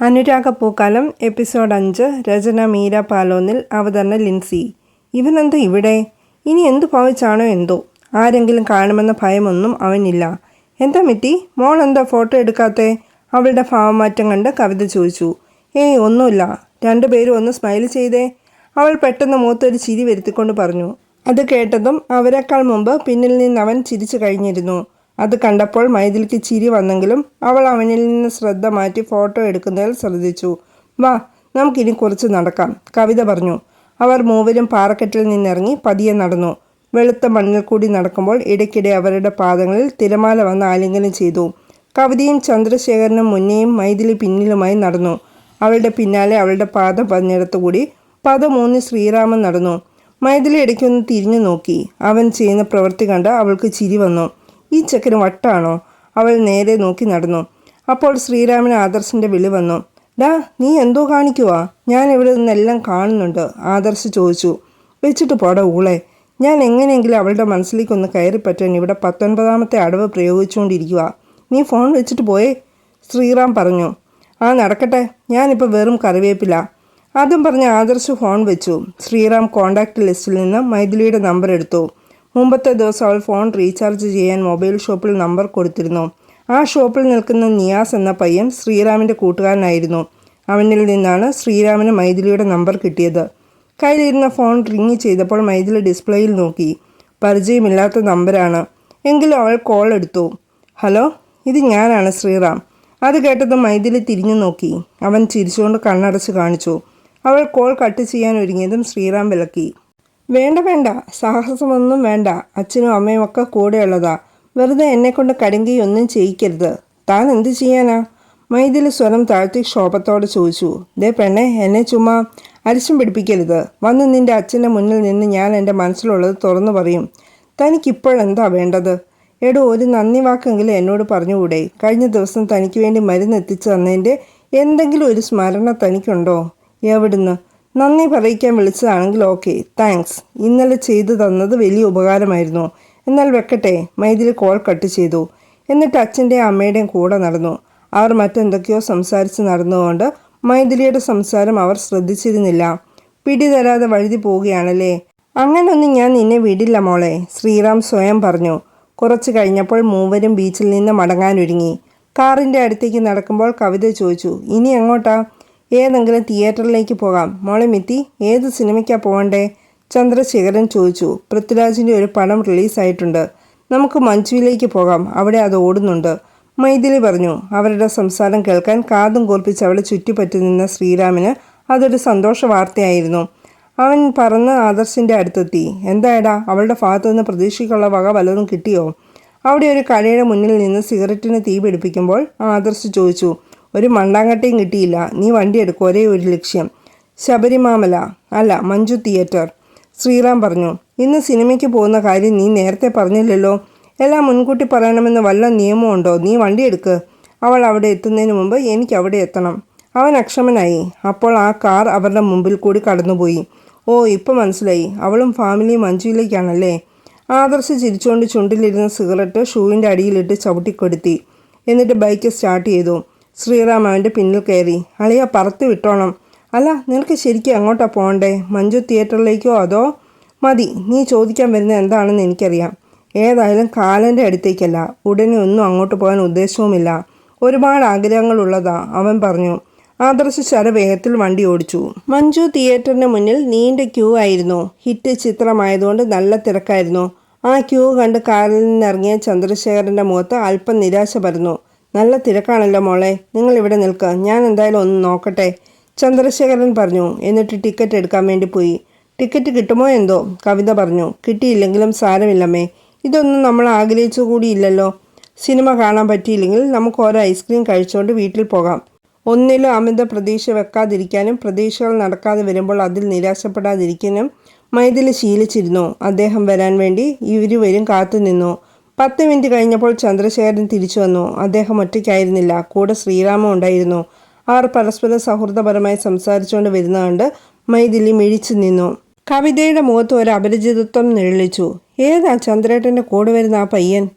അനുരാഗപ്പൂക്കാലം episode അഞ്ച് രചന മീര പാലോന്നിൽ അവതരണ ലിൻസി. ഇവനെന്താ ഇവിടെ? ഇനി എന്തു ഭാവിച്ചാണോ എന്തോ? ആരെങ്കിലും കാണുമെന്ന ഭയമൊന്നും അവനില്ല. എന്താ മിത്തി മോൾ എന്താ ഫോട്ടോ എടുക്കാത്തെ? അവളുടെ ഭാവമാറ്റം കണ്ട് കവിത ചോദിച്ചു. ഏയ് ഒന്നുമില്ല. രണ്ടുപേരും ഒന്ന് സ്മൈൽ ചെയ്തേ. അവൾ പെട്ടെന്ന് മൂത്തൊരു ചിരി വരുത്തിക്കൊണ്ട് പറഞ്ഞു. അത് കേട്ടതും അവരെക്കാൾ മുമ്പ് പിന്നിൽ നിന്ന് അവൻ ചിരിച്ചു കഴിഞ്ഞിരുന്നു. അത് കണ്ടപ്പോൾ മൈഥിലിക്ക് ചിരി വന്നെങ്കിലും അവൾ അവനിൽ നിന്ന് ശ്രദ്ധ മാറ്റി ഫോട്ടോ എടുക്കുന്നതിൽ ശ്രദ്ധിച്ചു. വാ നമുക്കിനി കുറച്ച് നടക്കാം കവിത പറഞ്ഞു. അവർ മൂവരും പാറക്കെട്ടിൽ നിന്നിറങ്ങി പതിയെ നടന്നു. വെളുത്ത മണ്ണിൽ കൂടി നടക്കുമ്പോൾ ഇടയ്ക്കിടെ അവരുടെ പാദങ്ങളിൽ തിരമാല വന്ന് ആലിംഗനം ചെയ്തു. കവിതയും ചന്ദ്രശേഖരനും മുന്നേയും മൈഥിലി പിന്നിലുമായി നടന്നു. അവളുടെ പിന്നാലെ അവളുടെ പാദം പതിഞ്ഞിടത്തുകൂടി പദമൂന്നി ശ്രീരാമൻ നടന്നു. മൈഥിലി ഇടയ്ക്കൊന്ന് തിരിഞ്ഞു നോക്കി. അവൻ ചെയ്യുന്ന പ്രവൃത്തി കണ്ട് അവൾക്ക് ചിരി വന്നു. ഈ ചെക്കന് വട്ടാണോ? അവൾ നേരെ നോക്കി നടന്നു. അപ്പോൾ ശ്രീരാമന് ആദർശിന്റെ വിളി വന്നു. ഡാ നീ എന്തോ കാണിക്കുവാ? ഞാൻ ഇവിടെ നിന്നെല്ലാം കാണുന്നുണ്ട് ആദർശ് ചോദിച്ചു. വെച്ചിട്ട് പോടാ ഊളെ. ഞാൻ എങ്ങനെയെങ്കിലും അവളുടെ മനസ്സിലേക്കൊന്ന് കയറിപ്പറ്റാൻ ഇവിടെ പത്തൊൻപതാമത്തെ അടവ് പ്രയോഗിച്ചുകൊണ്ടിരിക്കുക നീ ഫോൺ വെച്ചിട്ട് പോയേ ശ്രീറാം പറഞ്ഞു. ആ നടക്കട്ടെ. ഞാനിപ്പോൾ വെറും കറിവേപ്പില. ആദ്യം പറഞ്ഞ ആദർശ് ഫോൺ വെച്ചു. ശ്രീറാം കോണ്ടാക്ട് ലിസ്റ്റിൽ നിന്ന് മൈഥിലിയുടെ നമ്പർ എടുത്തു. മുമ്പത്തെ ദിവസം അവൾ ഫോൺ റീചാർജ് ചെയ്യാൻ മൊബൈൽ ഷോപ്പിൽ നമ്പർ കൊടുത്തിരുന്നു. ആ ഷോപ്പിൽ നിൽക്കുന്ന നിയാസ് എന്ന പയ്യൻ ശ്രീറാമിന്റെ കൂട്ടുകാരനായിരുന്നു. അവനിൽ നിന്നാണ് ശ്രീരാമിന് മൈഥിലിയുടെ നമ്പർ കിട്ടിയത്. കയ്യിലിരുന്ന ഫോൺ റിങ് ചെയ്തപ്പോൾ മൈഥിലി ഡിസ്പ്ലേയിൽ നോക്കി. പരിചയമില്ലാത്ത നമ്പരാണ്. എങ്കിലും അവൾ കോൾ എടുത്തു. ഹലോ ഇത് ഞാനാണ് ശ്രീറാം. അത് കേട്ടതും മൈഥിലി തിരിഞ്ഞു നോക്കി. അവൻ ചിരിച്ചുകൊണ്ട് കണ്ണടച്ച് കാണിച്ചു. അവൾ കോൾ കട്ട് ചെയ്യാൻ ഒരുങ്ങിയതും ശ്രീറാം വിലക്കി. വേണ്ട വേണ്ട. സാഹസമൊന്നും വേണ്ട. അച്ഛനും അമ്മയും ഒക്കെ കൂടെയുള്ളതാ. വെറുതെ എന്നെക്കൊണ്ട് കടുങ്കി ഒന്നും ചെയ്യിക്കരുത്. താൻ എന്ത് ചെയ്യാനാ? മൈതിൽ സ്വരം താഴ്ത്തി ക്ഷോഭത്തോടെ ചോദിച്ചു. ദേ പെണ്ണെ എന്നെ ചുമ്മാ അരിശം പിടിപ്പിക്കരുത്. വന്ന് നിന്റെ അച്ഛന്റെ മുന്നിൽ നിന്ന് ഞാൻ എന്റെ മനസ്സിലുള്ളത് തുറന്നു പറയും. തനിക്കിപ്പോഴെന്താ വേണ്ടത്? എടോ ഒരു നന്ദി വാക്കെങ്കിലും എന്നോട് പറഞ്ഞുകൂടെ? കഴിഞ്ഞ ദിവസം തനിക്ക് വേണ്ടി മരുന്ന് എത്തിച്ചു തന്നതിന്റെ എന്തെങ്കിലും ഒരു സ്മരണ തനിക്കുണ്ടോ? എവിടുന്ന്? നന്ദി പറയിക്കാൻ വിളിച്ചതാണെങ്കിൽ ഓക്കെ താങ്ക്സ്. ഇന്നലെ ചെയ്തു തന്നത് വലിയ ഉപകാരമായിരുന്നു. എന്നാൽ വെക്കട്ടെ മൈതിരി കോൾ കട്ട് ചെയ്തു. എന്നിട്ട് അച്ഛന്റെയും അമ്മയുടെയും കൂടെ നടന്നു. അവർ മറ്റെന്തൊക്കെയോ സംസാരിച്ച് നടന്നുകൊണ്ട് മൈഥിലിയുടെ സംസാരം അവർ ശ്രദ്ധിച്ചിരുന്നില്ല. പിടി തരാതെ വഴുതി പോവുകയാണല്ലേ? അങ്ങനൊന്നും ഞാൻ നിന്നെ വിടില്ല മോളെ ശ്രീറാം സ്വയം പറഞ്ഞു. കുറച്ച് കഴിഞ്ഞപ്പോൾ മൂവരും ബീച്ചിൽ നിന്ന് മടങ്ങാനൊരുങ്ങി. കാറിന്റെ അടുത്തേക്ക് നടക്കുമ്പോൾ കവിത ചോദിച്ചു ഇനി എങ്ങോട്ടാ? ഏതെങ്കിലും തിയേറ്ററിലേക്ക് പോകാം. മോളെ മിത്തി ഏത് സിനിമയ്ക്കാണ് പോകണ്ടേ? ചന്ദ്രശേഖരൻ ചോദിച്ചു. പൃഥ്വിരാജിന്റെ ഒരു പടം റിലീസായിട്ടുണ്ട്. നമുക്ക് മഞ്ജുവിലേക്ക് പോകാം. അവിടെ അത് ഓടുന്നുണ്ട്. മൈഥിലി പറഞ്ഞു. അവരുടെ സംസാരം കേൾക്കാൻ കാതും കോർപ്പിച്ച് അവളെ ചുറ്റിപ്പറ്റി നിന്ന ശ്രീരാമിന് അതൊരു സന്തോഷ വാർത്തയായിരുന്നു. അവൻ പറന്ന് ആദർശിന്റെ അടുത്തെത്തി. എന്തായടാ അവളുടെ ഭാഗത്തു നിന്ന് പ്രതീക്ഷയ്ക്കുള്ള വക വല്ലതും കിട്ടിയോ? അവിടെ ഒരു കടയുടെ മുന്നിൽ നിന്ന് സിഗരറ്റിന് തീ പിടിപ്പിക്കുമ്പോൾ ആദർശ് ചോദിച്ചു. ഒരു മണ്ടാങ്കട്ടയും കിട്ടിയില്ല. നീ വണ്ടി എടുക്കും. ഒരേ ഒരു ലക്ഷ്യം. ശബരിമാമല. അല്ല മഞ്ജു തിയേറ്റർ. ശ്രീറാം പറഞ്ഞു ഇന്ന് സിനിമയ്ക്ക് പോകുന്ന കാര്യം നീ നേരത്തെ പറഞ്ഞില്ലല്ലോ. എല്ലാം മുൻകൂട്ടി പറയണമെന്ന് വല്ല നിയമമുണ്ടോ നീ വണ്ടി എടുക്ക്. അവൾ അവിടെ എത്തുന്നതിന് മുമ്പ് എനിക്ക് അവിടെ എത്തണം. അവൻ അക്ഷമനായി. അപ്പോൾ ആ കാർ അവരുടെ മുമ്പിൽ കൂടി കടന്നുപോയി. ഓ ഇപ്പം മനസ്സിലായി. അവളും ഫാമിലിയും മഞ്ജുവിലേക്കാണല്ലേ? ആദർശ് ചിരിച്ചുകൊണ്ട് ചുണ്ടിലിരുന്ന സിഗരറ്റ് ഷൂവിന്റെ അടിയിലിട്ട് ചവിട്ടിക്കൊടുത്തി. എന്നിട്ട് ബൈക്ക് സ്റ്റാർട്ട് ചെയ്തു. ശ്രീറാം പിന്നിൽ കയറി. അളിയ പറത്ത് വിട്ടോണം. അല്ല നിനക്ക് ശരിക്കും അങ്ങോട്ടാ പോകണ്ടേ? മഞ്ജു തിയേറ്ററിലേക്കോ അതോ? മതി നീ ചോദിക്കാൻ വരുന്ന എന്താണെന്ന് എനിക്കറിയാം. ഏതായാലും കാലന്റെ അടുത്തേക്കല്ല. ഉടനെ ഒന്നും അങ്ങോട്ട് പോകാൻ ഉദ്ദേശവുമില്ല. ഒരുപാട് ആഗ്രഹങ്ങളുള്ളതാ അവൻ പറഞ്ഞു. ആദർശ് ശരവേഗത്തിൽ വണ്ടി ഓടിച്ചു. മഞ്ജു തിയേറ്ററിന് മുന്നിൽ നീണ്ട ക്യൂ ആയിരുന്നു. ഹിറ്റ് ചിത്രമായതുകൊണ്ട് നല്ല തിരക്കായിരുന്നു. ആ ക്യൂ കണ്ട് കാറിൽ നിന്നിറങ്ങിയ ചന്ദ്രശേഖരന്റെ മുഖത്ത് അല്പം നിരാശ പരന്നു. നല്ല തിരക്കാണല്ലോ മോളെ. നിങ്ങൾ ഇവിടെ നിൽക്കുക ഞാൻ എന്തായാലും ഒന്ന് നോക്കട്ടെ. ചന്ദ്രശേഖരൻ പറഞ്ഞു. എന്നിട്ട് ടിക്കറ്റ് എടുക്കാൻ വേണ്ടി പോയി. ടിക്കറ്റ് കിട്ടുമോ എന്തോ? കവിത പറഞ്ഞു. കിട്ടിയില്ലെങ്കിലും സാരമില്ലമ്മേ. ഇതൊന്നും നമ്മൾ ആഗ്രഹിച്ചു കൂടിയില്ലല്ലോ സിനിമ കാണാൻ പറ്റിയില്ലെങ്കിൽ നമുക്ക് ഓരോ ഐസ്ക്രീം കഴിച്ചുകൊണ്ട് വീട്ടിൽ പോകാം. ഒന്നിലും അമിത പ്രതീക്ഷ വെക്കാതിരിക്കാനും പ്രതീക്ഷകൾ നടക്കാതെ വരുമ്പോൾ അതിൽ നിരാശപ്പെടാതിരിക്കാനും മൈഥിലി ശീലിച്ചിരുന്നു. അദ്ദേഹം വരാൻ വേണ്ടി ഇരുവരും കാത്തുനിന്നു. പത്ത് മിനിറ്റ് കഴിഞ്ഞപ്പോൾ ചന്ദ്രശേഖരൻ തിരിച്ചു വന്നു. അദ്ദേഹം ഒറ്റയ്ക്കായിരുന്നില്ല. കൂടെ ശ്രീരാമ ഉണ്ടായിരുന്നു. അവർ പരസ്പരം സൗഹൃദപരമായി സംസാരിച്ചുകൊണ്ട് വരുന്നതുകൊണ്ട് മൈഥിലി മിഴിച്ചു നിന്നു. കവിതയുടെ മുഖത്ത് ഒരു അപരിചിതത്വം നിഴലിച്ചു. ഏതാ ചന്ദ്രേട്ടന്റെ കൂടെ വരുന്ന ആ പയ്യൻ?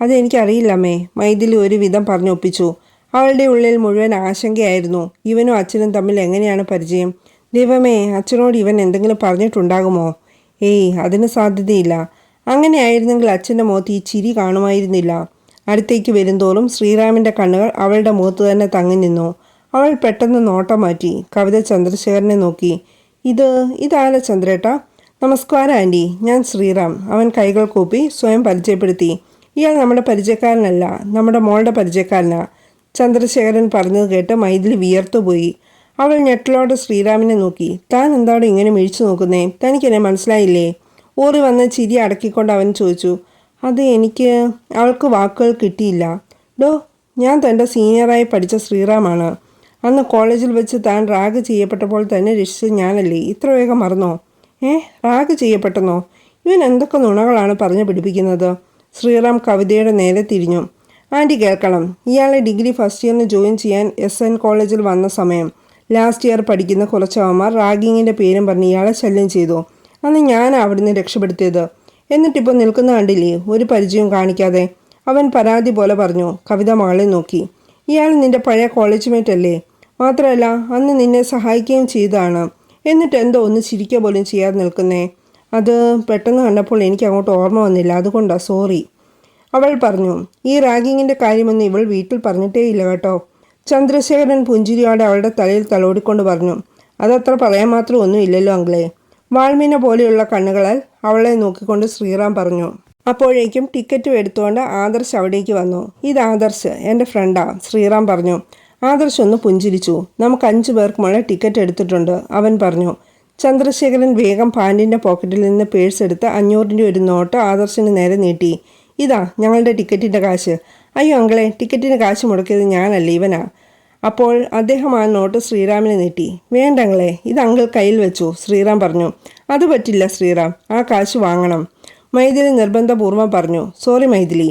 അതെനിക്കറിയില്ലമ്മേ മൈഥിലി ഒരു വിധം പറഞ്ഞൊപ്പിച്ചു. അവളുടെ ഉള്ളിൽ മുഴുവൻ ആശങ്കയായിരുന്നു. ഇവനും അച്ഛനും തമ്മിൽ എങ്ങനെയാണ് പരിചയം? ദൈവമേ അച്ഛനോട് ഇവൻ എന്തെങ്കിലും പറഞ്ഞിട്ടുണ്ടാകുമോ? ഏയ് അതിന് സാധ്യതയില്ല. അങ്ങനെയായിരുന്നെങ്കിൽ അച്ഛന്റെ മുഖത്ത് ഈ ചിരി കാണുമായിരുന്നില്ല. അടുത്തേക്ക് വരുന്തോറും ശ്രീറാമിന്റെ കണ്ണുകൾ അവളുടെ മുഖത്ത് തന്നെ തങ്ങി നിന്നു. അവൾ പെട്ടെന്ന് നോട്ടം മാറ്റി കവിത ചന്ദ്രശേഖരനെ നോക്കി. ഇത് ഇതാല ചന്ദ്രേട്ട? നമസ്കാരം ആന്റി ഞാൻ ശ്രീറാം. അവൻ കൈകൾ കൂപ്പി സ്വയം പരിചയപ്പെടുത്തി. ഇയാൾ നമ്മുടെ പരിചയക്കാരനല്ല നമ്മുടെ മോളുടെ പരിചയക്കാരനാ. ചന്ദ്രശേഖരൻ പറഞ്ഞത് കേട്ട് മൈഥിലി വിയർത്തുപോയി അവൾ ഞെട്ടലോടെ ശ്രീറാമിനെ നോക്കി. താൻ എന്താണ് ഇങ്ങനെ മിഴിച്ചു നോക്കുന്നേ? തനിക്കെന്നെ മനസ്സിലായില്ലേ? ഊറി വന്ന് ചിരി അടക്കിക്കൊണ്ട് അവൻ ചോദിച്ചു അത് എനിക്ക് അവൾക്ക് വാക്കുകൾ കിട്ടിയില്ല. ഡോ ഞാൻ തന്റെ സീനിയറായി പഠിച്ച ശ്രീറാമാണ്. അന്ന് കോളേജിൽ വെച്ച് താൻ റാഗ് ചെയ്യപ്പെട്ടപ്പോൾ തന്നെ രക്ഷിച്ചത് ഞാനല്ലേ? ഇത്ര വേഗം മറന്നോ? ഏ റാഗ് ചെയ്യപ്പെട്ടെന്നോ? ഇവൻ എന്തൊക്കെ നുണകളാണ് പറഞ്ഞു പിടിപ്പിക്കുന്നത് ശ്രീറാം കവിതയുടെ നേരെ തിരിഞ്ഞു. ആന്റി കേൾക്കണം. ഇയാളെ ഡിഗ്രി ഫസ്റ്റ് ഇയറിന് ജോയിൻ ചെയ്യാൻ എസ് എൻ കോളേജിൽ വന്ന സമയം. ലാസ്റ്റ് ഇയർ പഠിക്കുന്ന കുറച്ച് അവന്മാർ റാഗിങ്ങിന്റെ പേരും പറഞ്ഞ് ഇയാളെ ശല്യം ചെയ്തു. അന്ന് ഞാൻ അവിടുന്ന് രക്ഷപ്പെടുത്തിയത്. എന്നിട്ടിപ്പോൾ നിൽക്കുന്ന കണ്ടില്ലേ ഒരു പരിചയവും കാണിക്കാതെ. അവൻ പരാതി പോലെ പറഞ്ഞു കവിത മകളെ നോക്കി. ഇയാൾ നിന്റെ പഴയ കോളേജ് മേറ്റ് അല്ലേ? മാത്രമല്ല അന്ന് നിന്നെ സഹായിക്കുകയും ചെയ്തതാണ്. എന്നിട്ട് എന്തോ ഒന്ന് ചിരിക്കുക പോലും ചെയ്യാതെ നിൽക്കുന്നേ. അത് പെട്ടെന്ന് കണ്ടപ്പോൾ എനിക്ക് അങ്ങോട്ട് ഓർമ്മ വന്നില്ല. അതുകൊണ്ടാണ് സോറി അവൾ പറഞ്ഞു ഈ റാഗിങ്ങിന്റെ കാര്യമൊന്നും ഇവൾ വീട്ടിൽ പറഞ്ഞിട്ടേ ഇല്ല കേട്ടോ. ചന്ദ്രശേഖരൻ പുഞ്ചിരിയോടെ അവളുടെ തലയിൽ തലോടിക്കൊണ്ട് പറഞ്ഞു അതത്ര പറയാൻ മാത്രം ഒന്നും ഇല്ലല്ലോ അങ്കിളെ. വാൾമീന പോലെയുള്ള കണ്ണുകളാൽ അവളെ നോക്കിക്കൊണ്ട് ശ്രീറാം പറഞ്ഞു അപ്പോഴേക്കും ടിക്കറ്റും എടുത്തുകൊണ്ട് ആദർശ് അവിടേക്ക് വന്നു. ഇത് ആദർശ് എന്റെ ഫ്രണ്ടാ ശ്രീറാം പറഞ്ഞു. ആദർശ് ഒന്ന് പുഞ്ചിരിച്ചു. നമുക്ക് അഞ്ചു പേർക്കുമുള്ള ടിക്കറ്റ് എടുത്തിട്ടുണ്ട് അവൻ പറഞ്ഞു. ചന്ദ്രശേഖരൻ വേഗം പാന്റിന്റെ പോക്കറ്റിൽ നിന്ന് പേഴ്സ് എടുത്ത് അഞ്ഞൂറിന്റെ ഒരു നോട്ട് ആദർശിന് നേരെ നീട്ടി. ഇതാ ഞങ്ങളുടെ ടിക്കറ്റിന്റെ കാശ്. അയ്യോ അങ്കളെ ടിക്കറ്റിന് കാശ് മുടക്കിയത് ഞാനല്ല ഇവനാ. അപ്പോൾ അദ്ദേഹം ആ നോട്ട് ശ്രീറാമിനെ നീട്ടി. വേണ്ടങ്ങളെ ഇത് അങ്കിൾ കയ്യിൽ വെച്ചു ശ്രീറാം പറഞ്ഞു. അത് പറ്റില്ല ശ്രീറാം ആ കാശ് വാങ്ങണം. മൈഥിലി നിർബന്ധപൂർവം പറഞ്ഞു. സോറി മൈഥിലി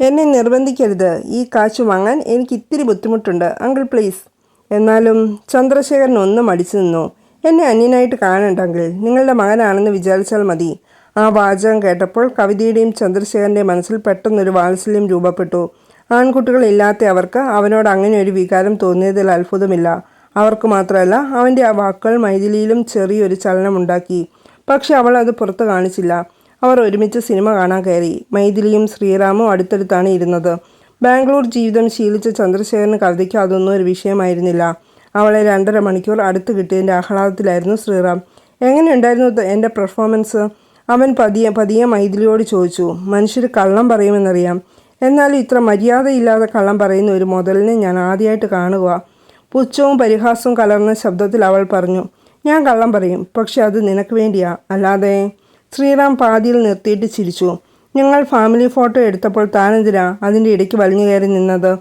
എന്നെ നിർബന്ധിക്കരുത്. ഈ കാശ് വാങ്ങാൻ എനിക്ക് ഇത്തിരി ബുദ്ധിമുട്ടുണ്ട്. Uncle please. എന്നാലും ചന്ദ്രശേഖരൻ ഒന്നും അടിച്ചു നിന്നു. എന്നെ അന്യനായിട്ട് കാണണ്ടെങ്കിൽ നിങ്ങളുടെ മകനാണെന്ന് വിചാരിച്ചാൽ മതി. ആ വാചകം കേട്ടപ്പോൾ കവിതയുടെയും ചന്ദ്രശേഖരന്റെയും മനസ്സിൽ പെട്ടെന്നൊരു വാത്സല്യം രൂപപ്പെട്ടു. ആൺകുട്ടികളില്ലാത്ത അവർക്ക് അവനോട് അങ്ങനെ ഒരു വികാരം തോന്നിയതിൽ അത്ഭുതമില്ല. അവർക്ക് മാത്രമല്ല അവന്റെ ആ വാക്കുകൾ മൈഥിലിയിലും ചെറിയൊരു ചലനമുണ്ടാക്കി. പക്ഷെ അവൾ അത് പുറത്ത് കാണിച്ചില്ല. അവർ ഒരുമിച്ച് സിനിമ കാണാൻ കയറി. മൈഥിലിയും ശ്രീറാമും അടുത്തടുത്താണ് ഇരുന്നത്. ബാംഗ്ലൂർ ജീവിതം ശീലിച്ച ചന്ദ്രശേഖരന് കവിതയ്ക്ക് അതൊന്നും ഒരു വിഷയമായിരുന്നില്ല. അവളെ രണ്ടര മണിക്കൂർ അടുത്ത് കിട്ടിയതിന്റെ ആഹ്ലാദത്തിലായിരുന്നു ശ്രീറാം. എങ്ങനെയുണ്ടായിരുന്നു എന്റെ പെർഫോമൻസ് അവൻ പതിയെ പതിയെ മൈഥിലിയോട് ചോദിച്ചു. മനുഷ്യർ കള്ളം പറയുമെന്നറിയാം. എന്നാലും ഇത്ര മര്യാദയില്ലാതെ കള്ളം പറയുന്ന ഒരു മുതലിനെ ഞാൻ ആദ്യമായിട്ട് കാണുക. പുച്ഛവും പരിഹാസവും കലർന്ന ശബ്ദത്തിൽ അവൾ പറഞ്ഞു ഞാൻ കള്ളം പറയും പക്ഷെ അത് നിനക്ക് വേണ്ടിയാ. അല്ലാതെ ശ്രീറാം പാതിയിൽ നിർത്തിയിട്ട് ചിരിച്ചു. ഞങ്ങൾ ഫാമിലി ഫോട്ടോ എടുത്തപ്പോൾ താനെന്തിനാ അതിന്റെ ഇടയ്ക്ക് വലിഞ്ഞു കയറി നിന്നത്?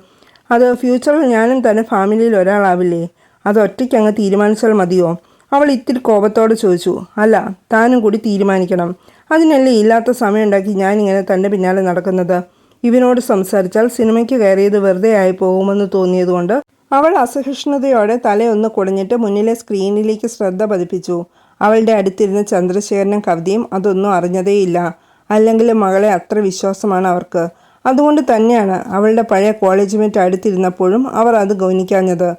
അത് ഫ്യൂച്ചറിൽ ഞാനും തന്നെ ഫാമിലിയിൽ ഒരാളാവില്ലേ? അത് ഒറ്റയ്ക്ക് അങ്ങ് തീരുമാനിച്ചാൽ മതിയോ? അവൾ ഇത്തിരി കോപത്തോടെ ചോദിച്ചു അല്ല താനും കൂടി തീരുമാനിക്കണം. അതിനല്ലേ ഇല്ലാത്ത സമയമുണ്ടാക്കി ഞാനിങ്ങനെ തന്റെ പിന്നാലെ നടക്കുന്നത്? ഇവനോട് സംസാരിച്ചാൽ സിനിമയ്ക്ക് കയറിയത് വെറുതെ ആയി പോകുമെന്ന് തോന്നിയതുകൊണ്ട് അവൾ അസഹിഷ്ണുതയോടെ തലയൊന്ന് കുടഞ്ഞിട്ട് മുന്നിലെ സ്ക്രീനിലേക്ക് ശ്രദ്ധ പതിപ്പിച്ചു. അവളുടെ അടുത്തിരുന്ന ചന്ദ്രശേഖരനും കവിതയും അതൊന്നും അറിഞ്ഞതേയില്ല. അല്ലെങ്കിൽ മകളെ അത്ര വിശ്വാസമാണ് അവർക്ക്. അതുകൊണ്ട് തന്നെയാണ് അവളുടെ പഴയ കോളേജ് മേറ്റ് അടുത്തിരുന്നപ്പോഴും അവർ അത് ഗൗനിക്കാഞ്ഞത്.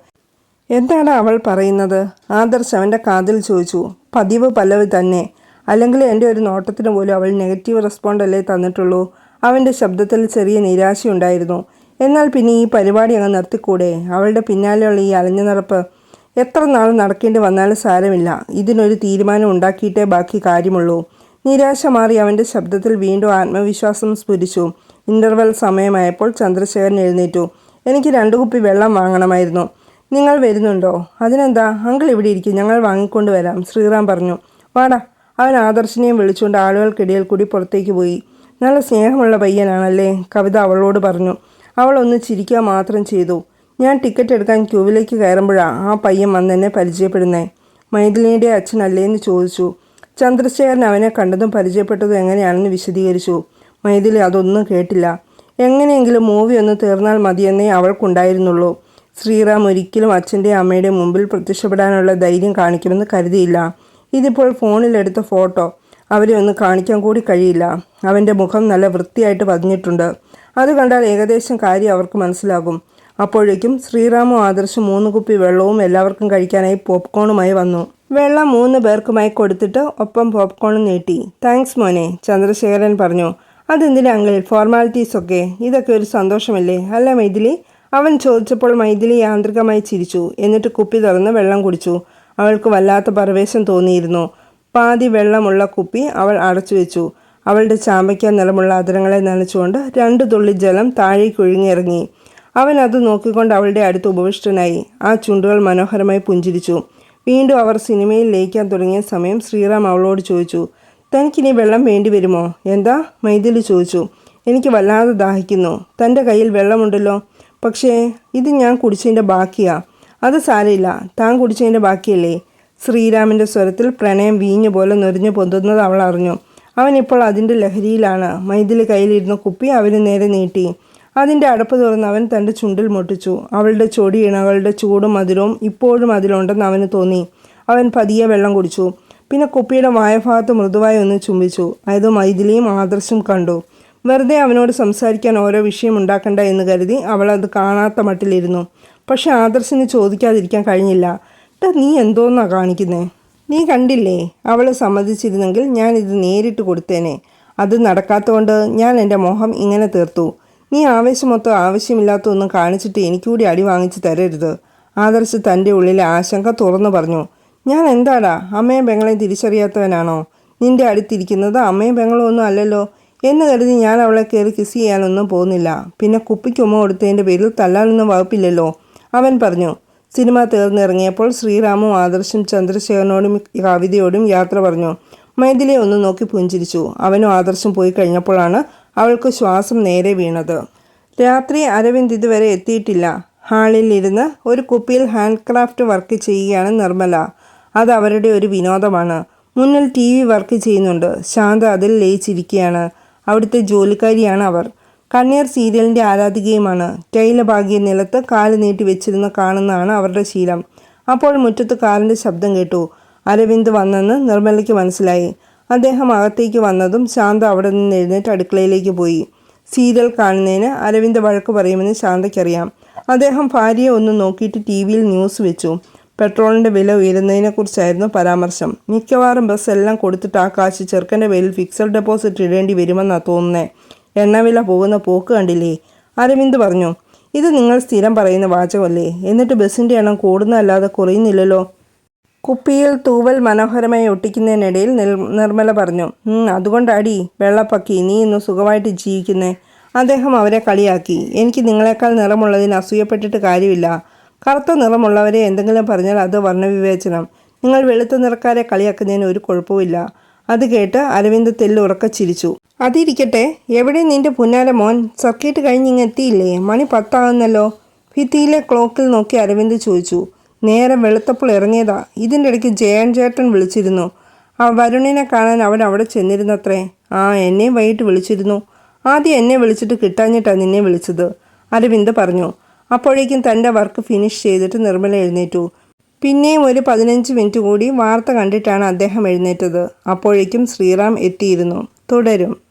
എന്താണ് അവൾ പറയുന്നത്? ആദർശ് അവന്റെ കാതിൽ ചോദിച്ചു. പതിവ് പല്ലവ് തന്നെ. അല്ലെങ്കിൽ എന്റെ ഒരു നോട്ടത്തിന് പോലും അവൾ നെഗറ്റീവ് റെസ്പോണ്ട് അല്ലേ തന്നിട്ടുള്ളൂ. അവന്റെ ശബ്ദത്തിൽ ചെറിയ നിരാശയുണ്ടായിരുന്നു. എന്നാൽ പിന്നെ ഈ പരിപാടി അങ്ങ് നിർത്തിക്കൂടെ? അവളുടെ പിന്നാലെയുള്ള ഈ അലഞ്ഞു നടപ്പ് എത്ര നാൾ നടക്കേണ്ടി വന്നാലും സാരമില്ല. ഇതിനൊരു തീരുമാനം ഉണ്ടാക്കിയിട്ടേ ബാക്കി കാര്യമുള്ളൂ. നിരാശ മാറി അവന്റെ ശബ്ദത്തിൽ വീണ്ടും ആത്മവിശ്വാസം സ്ഫുരിച്ചു. ഇന്റർവെൽ സമയമായപ്പോൾ ചന്ദ്രശേഖരൻ എഴുന്നേറ്റു. എനിക്ക് രണ്ടു കുപ്പി വെള്ളം വാങ്ങണമായിരുന്നു. നിങ്ങൾ വരുന്നുണ്ടോ? അതിനെന്താ? അങ്കിൾ ഇവിടെ ഇരിക്കും. ഞങ്ങൾ വാങ്ങിക്കൊണ്ട് വരാം ശ്രീറാം പറഞ്ഞു. വാടാ. അവൻ ആദർശിനെയും വിളിച്ചുകൊണ്ട് ആളുകൾക്കിടയിൽ കൂടി പുറത്തേക്ക് പോയി. നല്ല സ്നേഹമുള്ള പയ്യനാണല്ലേ? കവിത അവളോട് പറഞ്ഞു. അവൾ ഒന്ന് ചിരിക്കുക മാത്രം ചെയ്തു. ഞാൻ ടിക്കറ്റ് എടുക്കാൻ ക്യൂവിലേക്ക് കയറുമ്പോഴാണ് ആ പയ്യൻ വന്ന് എന്നെ പരിചയപ്പെടുന്നേ. മൈഥിലിയുടെ അച്ഛനല്ലേന്ന് ചോദിച്ചു. ചന്ദ്രശേഖരൻ അവനെ കണ്ടതും പരിചയപ്പെട്ടതും എങ്ങനെയാണെന്ന് വിശദീകരിച്ചു. മൈഥിലി അതൊന്നും കേട്ടില്ല. എങ്ങനെയെങ്കിലും മൂവി ഒന്ന് തീർന്നാൽ മതിയെന്നേ അവൾക്കുണ്ടായിരുന്നുള്ളൂ. ശ്രീറാം ഒരിക്കലും അച്ഛന്റെ അമ്മയുടെ മുമ്പിൽ പ്രത്യക്ഷപ്പെടാനുള്ള ധൈര്യം കാണിക്കുമെന്ന് കരുതിയില്ല. ഇതിപ്പോൾ ഫോണിലെടുത്ത ഫോട്ടോ. അവരെ ഒന്ന് കാണിക്കാൻ കൂടി കഴിയില്ല. അവന്റെ മുഖം നല്ല വൃത്തിയായിട്ട് പതിഞ്ഞിട്ടുണ്ട്. അത് കണ്ടാൽ ഏകദേശം കാര്യം അവർക്ക് മനസ്സിലാകും. അപ്പോഴേക്കും ശ്രീറാമും ആദർശും മൂന്ന് കുപ്പി വെള്ളവും എല്ലാവർക്കും കഴിക്കാനായി പോപ്കോണുമായി വന്നു. വെള്ളം മൂന്ന് പേർക്കുമായി കൊടുത്തിട്ട് ഒപ്പം പോപ്കോണും നീട്ടി. താങ്ക്സ് മോനെ ചന്ദ്രശേഖരൻ പറഞ്ഞു. അതെന്തിനാ അങ്കിൾ? ഫോർമാലിറ്റീസ് ഒക്കെ. ഇതൊക്കെ ഒരു സന്തോഷമല്ലേ? അല്ല മൈഥിലി അവൻ ചോദിച്ചപ്പോൾ മൈഥിലി യാന്ത്രികമായി ചിരിച്ചു. എന്നിട്ട് കുപ്പി തുറന്ന് വെള്ളം കുടിച്ചു. അവൾക്ക് വല്ലാത്ത പരവേശം തോന്നിയിരുന്നു. പാതി വെള്ളമുള്ള കുപ്പി അവൾ അടച്ചു വെച്ചു. അവളുടെ ചാമ്പയ്ക്ക നിറമുള്ള അതിരങ്ങളെ നനച്ചുകൊണ്ട് രണ്ട് തുള്ളി ജലം താഴേക്ക് ഒഴുങ്ങിയിറങ്ങി അവൻ അത് നോക്കിക്കൊണ്ട് അവളുടെ അടുത്ത് ഉപവിഷ്ടനായി. ആ ചുണ്ടുകൾ മനോഹരമായി പുഞ്ചിരിച്ചു. വീണ്ടും അവർ സിനിമയിൽ ലയിക്കാൻ തുടങ്ങിയ സമയം ശ്രീറാം അവളോട് ചോദിച്ചു തനിക്കിനി വെള്ളം വേണ്ടി വരുമോ? എന്താ? മൈഥിലി ചോദിച്ചു. എനിക്ക് വല്ലാതെ ദാഹിക്കുന്നു. തന്റെ കയ്യിൽ വെള്ളമുണ്ടല്ലോ. പക്ഷേ ഇത് ഞാൻ കുടിച്ചതിന്റെ ബാക്കിയാ. അത് സാരമില്ല. താൻ കുടിച്ചതിന്റെ ബാക്കിയല്ലേ? ശ്രീരാമിന്റെ സ്വരത്തിൽ പ്രണയം വീഞ്ഞു പോലെ നൊരിഞ്ഞു പൊന്തുന്നത് അവൾ അറിഞ്ഞു. അവൻ ഇപ്പോൾ അതിന്റെ ലഹരിയിലാണ്. മൈതിൽ കയ്യിലിരുന്ന കുപ്പി അവന് നേരെ നീട്ടി. അതിന്റെ അടപ്പ് തുറന്ന് അവൻ തന്റെ ചുണ്ടിൽ മുട്ടിച്ചു. അവളുടെ ചൊടി ഇണകളുടെ ചൂടും മധുരവും ഇപ്പോഴും അതിലുണ്ടെന്ന് അവന് തോന്നി. അവൻ പതിയെ വെള്ളം കുടിച്ചു. പിന്നെ കുപ്പിയുടെ വായഭാഗത്ത് മൃദുവായി ഒന്ന് ചുംബിച്ചു. അതായത് മൈഥിലിയും ആദർശം കണ്ടു. വെറുതെ അവനോട് സംസാരിക്കാൻ ഓരോ വിഷയം ഉണ്ടാക്കണ്ട എന്ന് കരുതി അവൾ അത് കാണാത്ത മട്ടിലിരുന്നു. പക്ഷെ ആദർശിന് ചോദിക്കാതിരിക്കാൻ കഴിഞ്ഞില്ല. ട്ടാ നീ എന്തോന്നാ കാണിക്കുന്നേ? നീ കണ്ടില്ലേ? അവൾ സമ്മതിച്ചിരുന്നെങ്കിൽ ഞാൻ ഇത് നേരിട്ട് കൊടുത്തേനെ. അത് നടക്കാത്തതുകൊണ്ട് ഞാൻ എന്റെ മോഹം ഇങ്ങനെ തീർത്തു. നീ ആവേശമൊത്തോ ആവശ്യമില്ലാത്തതൊന്നും കാണിച്ചിട്ട് എനിക്കൂടി അടി വാങ്ങിച്ച് തരരുത്. ആദർശ് തന്റെ ഉള്ളിലെ ആശങ്ക തുറന്നു പറഞ്ഞു. ഞാൻ എന്താടാ? അമ്മയും പെങ്ങളെയും തിരിച്ചറിയാത്തവനാണോ? നിന്റെ അടുത്തിരിക്കുന്നത് അമ്മയും പെങ്ങളും ഒന്നും അല്ലല്ലോ. എന്ന് കരുതി ഞാൻ അവളെ കയറി കിസ് ചെയ്യാനൊന്നും പോകുന്നില്ല. പിന്നെ കുപ്പിക്കുമ്മ കൊടുത്തതിന്റെ പേരിൽ തല്ലാനൊന്നും വകുപ്പില്ലല്ലോ. അവൻ പറഞ്ഞു സിനിമ തീർന്നിറങ്ങിയപ്പോൾ ശ്രീരാമും ആദർശും ചന്ദ്രശേഖരനോടും കവിതയോടും യാത്ര പറഞ്ഞു. മൈഥിലെ ഒന്ന് നോക്കി പുഞ്ചിരിച്ചു. അവനും ആദർശം പോയി കഴിഞ്ഞപ്പോഴാണ് അവൾക്ക് ശ്വാസം നേരെ വീണത്. രാത്രി അരവിന്ദ് ഇതുവരെ എത്തിയിട്ടില്ല. ഹാളിൽ ഇരുന്ന് ഒരു കുപ്പിയിൽ ഹാൻഡ് ക്രാഫ്റ്റ് വർക്ക് ചെയ്യുകയാണ് നിർമ്മല. അത് അവരുടെ ഒരു വിനോദമാണ്. മുന്നിൽ ടി വർക്ക് ചെയ്യുന്നുണ്ട്. ശാന്ത അതിൽ ലയിച്ചിരിക്കുകയാണ്. അവിടുത്തെ ജോലിക്കാരിയാണ് അവർ. കണ്ണീർ സീരിയലിന്റെ ആരാധികയുമാണ്. ടൈലഭാഗ്യ നിലത്ത് കാൽ നീട്ടി വെച്ചിരുന്ന കാണുന്നതാണ് അവരുടെ ശീലം. അപ്പോൾ മുറ്റത്ത് കാലിന്റെ ശബ്ദം കേട്ടു. അരവിന്ദ് വന്നെന്ന് നിർമ്മലയ്ക്ക് മനസ്സിലായി. അദ്ദേഹം അകത്തേക്ക് വന്നതും ശാന്ത അവിടെ നിന്ന് എഴുന്നേറ്റ് അടുക്കളയിലേക്ക് പോയി. സീരിയൽ കാണുന്നതിന് അരവിന്ദ് വഴക്ക് പറയുമെന്ന് ശാന്തയ്ക്കറിയാം. അദ്ദേഹം ഭാര്യയെ ഒന്ന് നോക്കിയിട്ട് ടി വിയിൽ ന്യൂസ് വെച്ചു. പെട്രോളിന്റെ വില ഉയരുന്നതിനെക്കുറിച്ചായിരുന്നു പരാമർശം. മിക്കവാറും ബസ് എല്ലാം കൊടുത്തിട്ട് ആ കാശ് ചെറുക്കന്റെ പേരിൽ ഫിക്സഡ് ഡെപ്പോസിറ്റ് ഇടേണ്ടി വരുമെന്നാണ് തോന്നുന്നത് എണ്ണവില പോകുന്ന പോക്ക് കണ്ടില്ലേ? അരവിന്ദ് പറഞ്ഞു ഇത് നിങ്ങൾ സ്ഥിരം പറയുന്ന വാചകമല്ലേ? എന്നിട്ട് ബസ്സിന്റെ എണ്ണം കൂടുന്നതല്ലാതെ കുറയുന്നില്ലല്ലോ? കുപ്പിയിൽ തൂവൽ മനോഹരമായി ഒട്ടിക്കുന്നതിനിടയിൽ നിൽ നിർമ്മല പറഞ്ഞു അതുകൊണ്ടടി വെള്ളപ്പക്കി നീ ഇന്ന് സുഖമായിട്ട് ജീവിക്കുന്നേ. അദ്ദേഹം അവരെ കളിയാക്കി. എനിക്ക് നിങ്ങളെക്കാൾ നിറമുള്ളതിന് അസൂയപ്പെട്ടിട്ട് കാര്യമില്ല. കറുത്ത നിറമുള്ളവരെ എന്തെങ്കിലും പറഞ്ഞാൽ അത് വർണവിവേചനം. നിങ്ങൾ വെളുത്ത നിറക്കാരെ കളിയാക്കുന്നതിന് ഒരു കുഴപ്പമില്ല അത് കേട്ട് അരവിന്ദ് തെല്ല് ഉറക്ക ചിരിച്ചു. അതിരിക്കട്ടെ എവിടെ നിന്റെ പുന്നാര മോൻ? സർക്കിട്ട് കഴിഞ്ഞ് ഇങ്ങ് എത്തിയില്ലേ? മണി പത്താകുന്നല്ലോ ഭിത്തിയിലെ ക്ലോക്കിൽ നോക്കി അരവിന്ദ് ചോദിച്ചു. നേരെ വെളുത്തപ്പോൾ ഇറങ്ങിയതാ. ഇതിന്റെ ഇടയ്ക്ക് ജയൻ ചേട്ടൻ വിളിച്ചിരുന്നു. ആ വരുണിനെ കാണാൻ അവൻ അവിടെ ചെന്നിരുന്നത്രേ. ആ എന്നെ വൈകിട്ട് വിളിച്ചിരുന്നു. ആദ്യം എന്നെ വിളിച്ചിട്ട് കിട്ടാഞ്ഞിട്ടാണ് നിന്നെ വിളിച്ചത് അരവിന്ദ് പറഞ്ഞു. അപ്പോഴേക്കും തന്റെ വർക്ക് ഫിനിഷ് ചെയ്തിട്ട് നിർമ്മല എഴുന്നേറ്റു. പിന്നെയും ഒരു പതിനഞ്ച് മിനിറ്റ് കൂടി വാർത്ത കണ്ടിട്ടാണ് അദ്ദേഹം എഴുന്നേറ്റത്. അപ്പോഴേക്കും ശ്രീറാം എത്തിയിരുന്നു. തുടരും.